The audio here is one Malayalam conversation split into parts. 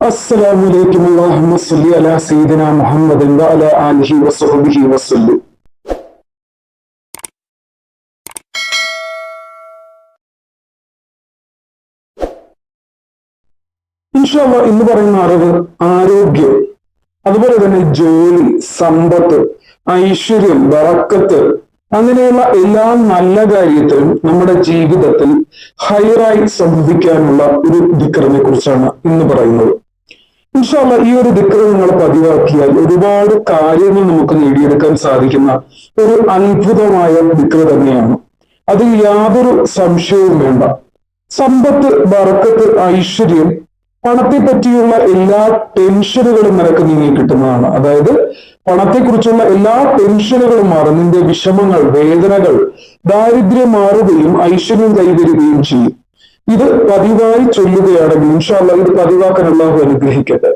السلام عليكم اللهم صل على سيدنا محمد وعلى آله وصحبه وسلم ഇൻഷാല്ല ഇന്ന് പറയുന്ന അറിവ് ആരോഗ്യം അതുപോലെ തന്നെ ജോലി സമ്പത്ത് ഐശ്വര്യം വറക്കത്ത് അങ്ങനെയുള്ള എല്ലാ നല്ല കാര്യത്തിലും നമ്മുടെ ജീവിതത്തിൽ ഹൈറായി സംഭവിക്കാനുള്ള ഒരു ദിക്കറിനെ കുറിച്ചാണ് ഇന്ന് പറയുന്നത് ഇൻഷാല്ല ഈ ഒരു ദിക്കറ് നിങ്ങൾ പതിവാക്കിയാൽ ഒരുപാട് കാര്യങ്ങൾ നമുക്ക് നേടിയെടുക്കാൻ സാധിക്കുന്ന ഒരു അത്ഭുതമായ ദിക്കറ് തന്നെയാണ്. അതിൽ യാതൊരു സംശയവും വേണ്ട. സമ്പത്ത് വറക്കത്ത് ഐശ്വര്യം പണത്തെ പറ്റിയുള്ള എല്ലാ ടെൻഷനുകളും നിനക്ക് നീങ്ങി കിട്ടുന്നതാണ്. അതായത് പണത്തെക്കുറിച്ചുള്ള എല്ലാ ടെൻഷനുകളും മാറും നിന്റെ വിഷമങ്ങൾ വേദനകൾ ദാരിദ്ര്യം മാറുകയും ഐശ്വര്യം കൈവരുകയും ചെയ്യും. ഇത് പതിവായി ചൊല്ലുകയാണെങ്കിൽ ഇൻഷാല്ല ഇത് പതിവാക്കാൻ അള്ളാഹു അനുഗ്രഹിക്കട്ടെ.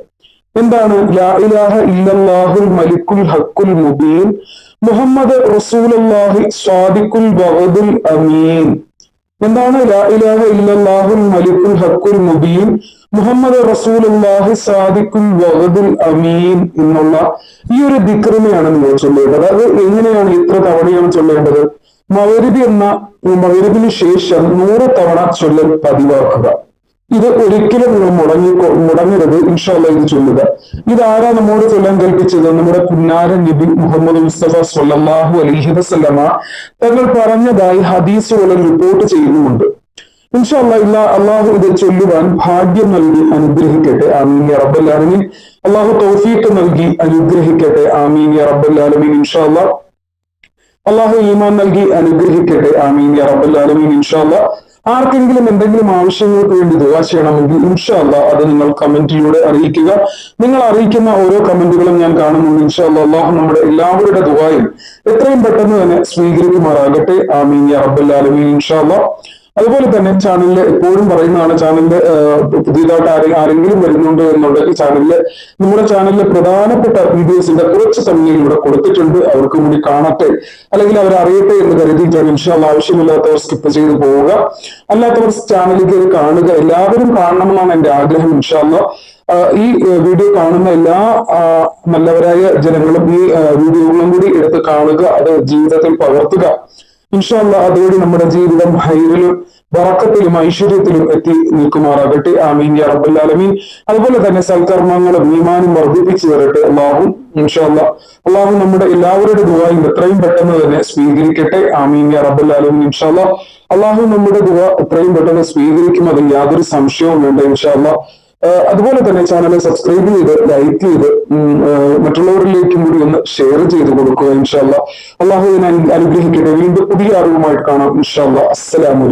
എന്താണ്? ലാ ഇലാഹ ഇല്ലല്ലാഹുൽ മലിക്കുൽ ഹക്കുൽ മുബീൻ. മുഹമ്മദ് റസൂലുള്ളാഹി സ്വാദിഖുൽ വഹദുൽ അമീൻ. എന്താണ്? ലാ ഇലാഹ ഇല്ലല്ലാഹുൽ മലിക്കുൽ ഹക്കുൽ മുബീൻ. മുഹമ്മദ് റസൂലുള്ളാഹി സാദിഖുൽ വഹദുൽ അമീൻ എന്നുള്ള ഈ ഒരു ദിക്രമയാണ് നിങ്ങൾ ചൊല്ലേണ്ടത്. അത് എങ്ങനെയാണ് ഇത്ര തവണയാണ് ചൊല്ലേണ്ടത്? മൗരിബി എന്ന മൗരിബിന് ശേഷം നൂറ് തവണ ചൊല്ലൽ പതിവാക്കുക. ഇത് ഒരിക്കലും മുടങ്ങി മുടങ്ങരുത് ഇൻഷാല്ല ഇത് ചൊല്ലുക. ഇതാരാ നമ്മോട് ചൊല്ലാൻ കൽപ്പിച്ചത്? നമ്മുടെ പുന്നാര നബി മുഹമ്മദ് മുസ്തഫ സൊല്ലാഹു അലൈഹി വസല്ലമ തങ്ങൾ പറഞ്ഞതായി ഹദീസുകളിൽ റിപ്പോർട്ട് ചെയ്യുന്നുമുണ്ട്. ഇൻഷാല്ല ഇല്ല അള്ളാഹു ഇത് ചൊല്ലുവാൻ ഭാഗ്യം നൽകി അനുഗ്രഹിക്കട്ടെ. ആമീൻ റബ്ബല്ലാലമീൻ അള്ളാഹു തൗഫീഖ് നൽകി അനുഗ്രഹിക്കട്ടെ. ആമീൻ റബ്ബല്ലാലമീൻ ഇൻഷാല്ല അള്ളാഹു ഈമാൻ നൽകി അനുഗ്രഹിക്കട്ടെ. ആമീൻ. യാ റബ്ബൽ ആലമീൻ. ഇൻഷാല്ല ആർക്കെങ്കിലും എന്തെങ്കിലും ആവശ്യങ്ങൾക്ക് വേണ്ടി ദുവാ ചെയ്യണമെങ്കിൽ ഇൻഷാല്ല അത് നിങ്ങൾ കമന്റിലൂടെ അറിയിക്കുക. നിങ്ങൾ അറിയിക്കുന്ന ഓരോ കമന്റുകളും ഞാൻ കാണുന്നുണ്ട്. ഇൻഷാല്ല അള്ളാഹു നമ്മുടെ എല്ലാവരുടെ ദുവായും എത്രയും പെട്ടെന്ന് തന്നെ സ്വീകരിക്കുമാറാകട്ടെ. ആമീൻ. യാ റബ്ബൽ ആലമീൻ. ഇൻഷാല്ല അതുപോലെ തന്നെ ചാനലിൽ എപ്പോഴും പറയുന്നതാണ് ചാനലിൽ പുതിയതായിട്ട് ആരെങ്കിലും ആരെങ്കിലും വരുന്നുണ്ട് എന്നുണ്ടെങ്കിൽ ചാനലിൽ നമ്മുടെ ചാനലിലെ പ്രധാനപ്പെട്ട വീഡിയോസിന്റെ കുറച്ച് സമയം ഇവിടെ കൊടുത്തിട്ടുണ്ട്. അവർക്ക് കൂടി കാണട്ടെ. അല്ലെങ്കിൽ അവർ അറിയട്ടെ എന്ന് കരുതി ഇൻഷാല്ല ആവശ്യമില്ലാത്തവർ സ്കിപ്പ് ചെയ്ത് പോവുക. അല്ലാത്തവർ ചാനലിൽ കയറി കാണുക. എല്ലാവരും കാണണമെന്നാണ് എന്റെ ആഗ്രഹം ഇൻഷാല്ല ഈ വീഡിയോ കാണുന്ന എല്ലാ നല്ലവരായ ജനങ്ങളും ഈ വീഡിയോകളും കൂടി എടുത്ത് കാണുക. അത് ജീവിതത്തിൽ പകർത്തുക. ഇൻഷാല്ല അതുവഴി നമ്മുടെ ജീവിതം ഹൈറിലും വറക്കത്തിലും ഐശ്വര്യത്തിലും എത്തി നിൽക്കുമാറാകട്ടെ. ആമീൻ യാ റബ്ബൽ ആലമീൻ. അതുപോലെ തന്നെ സൽക്കർമ്മങ്ങളും ഈമാനും വർദ്ധിപ്പിച്ചു തരട്ടെ അള്ളാഹു ഇൻഷാല്ല അള്ളാഹു നമ്മുടെ എല്ലാവരുടെ ദുവായും എത്രയും പെട്ടെന്ന് തന്നെ സ്വീകരിക്കട്ടെ. ആമീൻ യാ റബ്ബൽ ആലമീൻ ഇൻഷാല്ല അള്ളാഹു നമ്മുടെ ദുവ എത്രയും പെട്ടെന്ന് സ്വീകരിക്കും അതിൽ യാതൊരു സംശയവും വേണ്ട ഇൻഷാല്ല അതുപോലെ തന്നെ ചാനൽ സബ്സ്ക്രൈബ് ചെയ്ത് ലൈക്ക് ചെയ്ത് മറ്റുള്ളവരിലേക്കും കൂടി ഒന്ന് ഷെയർ ചെയ്ത് കൊടുക്കുക ഇൻഷാല്ല അള്ളാഹു അനുഗ്രഹിക്കട്ടെ. വീണ്ടും പുതിയ അറിവുമായിട്ട് കാണാം ഇൻഷാല്ല അസ്സലാമു